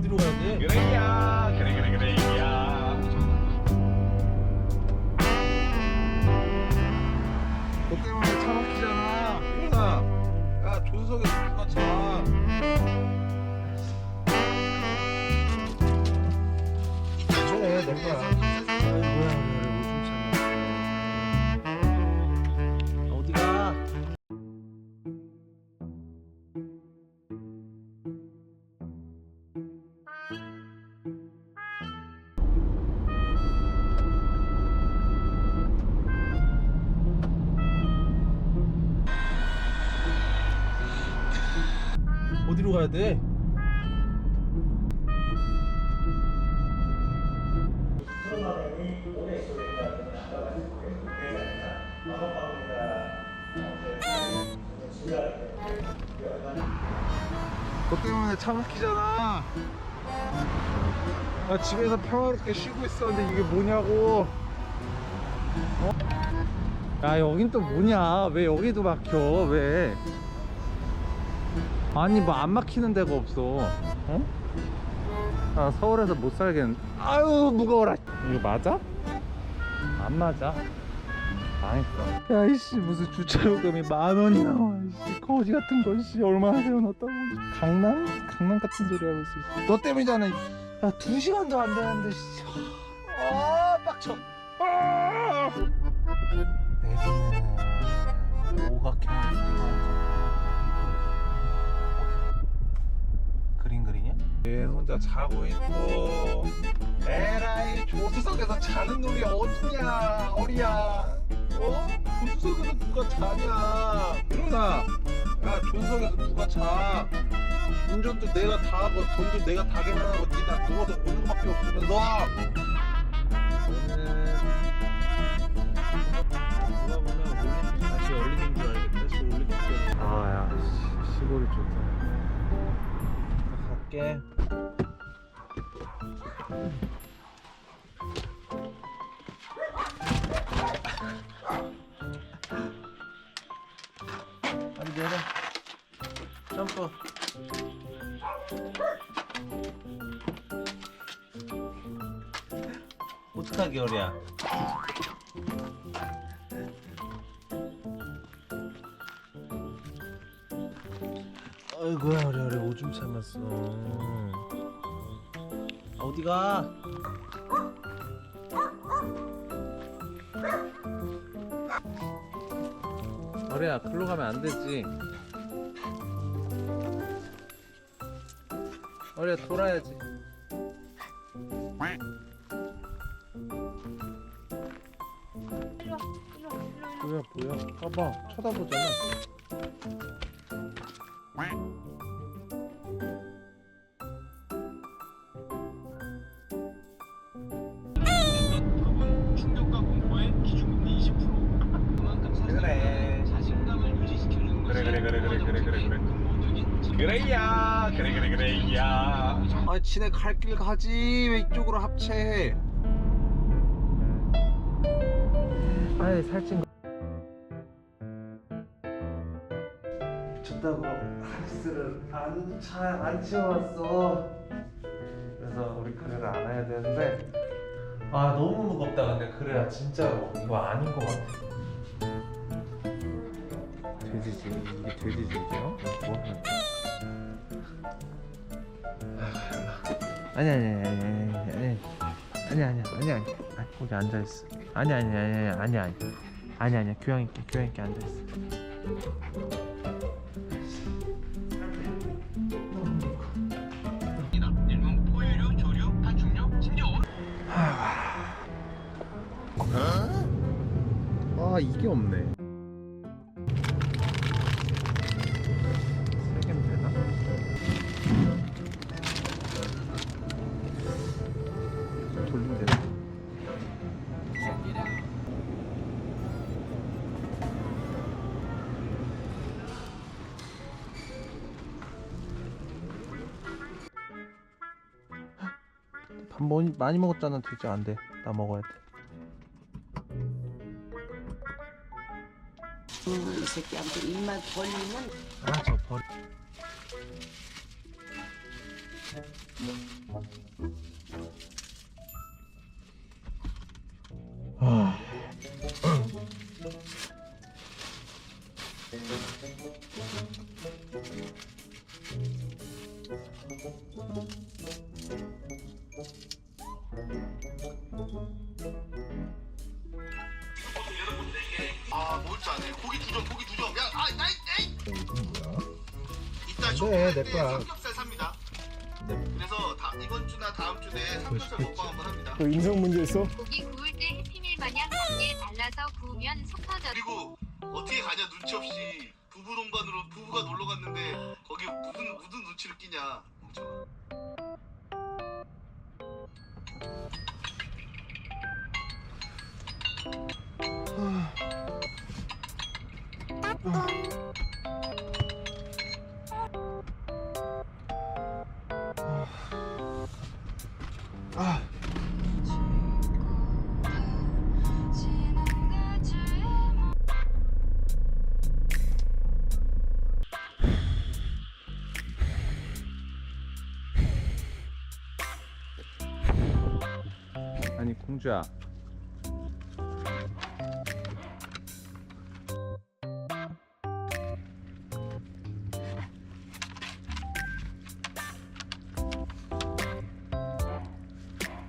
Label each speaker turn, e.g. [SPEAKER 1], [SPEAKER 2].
[SPEAKER 1] 어디로 가야 돼?
[SPEAKER 2] 그래야 그래 그래 그래야
[SPEAKER 1] 너 때문에 차 막히잖아. 일어나. 야 조수석에 누가 차? 어디로 가야 돼? 너 때문에 차 막히잖아. 나 집에서 평화롭게 쉬고 있었는데 이게 뭐냐고. 어? 야 여긴 또 뭐냐? 왜 여기도 막혀? 왜? 아니 뭐 안 막히는 데가 없어. 어? 아 서울에서 못 살겠는. 아유 무거워라. 이거 맞아? 안 맞아. 망했어. 야 이씨 무슨 주차 요금이 만 원이 나와. 이씨 거지 같은 거. 씨 얼마나 세워놨다고. 강남? 강남 같은 소리 하고 있어. 너 때문이잖아. 야두 시간도 안 되는데. 씨. 아 빡쳐. 그리냐? 얘 혼자 자고 있고 에라이 조수석에서 자는 놈이 어디냐 어리야 어? 조수석에서 누가 자냐 일어나 야 조수석에서 누가 자 운전도 내가 다 하고 돈도 내가 다 계산하고 니나 누워서 오는 밖에 없으면 너 저는 누가 보면 올림픽 다시 열리는 줄 알겠다 아야 시골이 좋다 갈게. 빨리 내려. 점프. 어떡하게 어리야. 아이고야 어리 어리 오줌 참았어. 어디가? 어리야 글로 가면 안 되지. 어리야 돌아야지. 뭐야 뭐야. 봐봐 쳐다보잖아 그래야. 아 지네 갈 길 가지. 왜 이쪽으로 합체해 아 살찐 거 미쳤다고 하우스를 안잘안 치워왔어 그래서 우리 그래를 안 해야 되는데 아 너무 무겁다 근데 그래야 진짜로 이거 아닌 것 같아 돼지지 이게 돼지지죠? 뭐 아니 아니 아니 아니 아니 아니 아니 아니 아니 거기 앉아 있어 아니 아니 아니 아니 아니 아니 아니 아니 교양 있게 교양 있게 앉아 있어 아 이게 없네? 돌리면 되나? 많이, 많이 먹었잖아. 되지 안돼. 나 먹어야 돼.
[SPEAKER 3] 이 새끼한테 입만 벌리면
[SPEAKER 1] 아저 버리
[SPEAKER 2] 아 이따
[SPEAKER 3] 네,
[SPEAKER 2] 내때
[SPEAKER 3] 거야.
[SPEAKER 2] 삼겹살 삽니다
[SPEAKER 3] 네.
[SPEAKER 2] 그래서 다, 이번 주나 다음 주에 삼겹살 먹방 한번 합니다
[SPEAKER 4] 또 인성 문제 있어?
[SPEAKER 5] 고기 구울 때 해피밀 마냥 고기에 발라서 구우면 속 터져.
[SPEAKER 2] 그리고 어떻게 가냐 눈치 없이 부부 동반으로 부부가 놀러 갔는데 거기 무슨 무슨 눈치를 끼냐 멍청아.
[SPEAKER 1] 아 니 공주야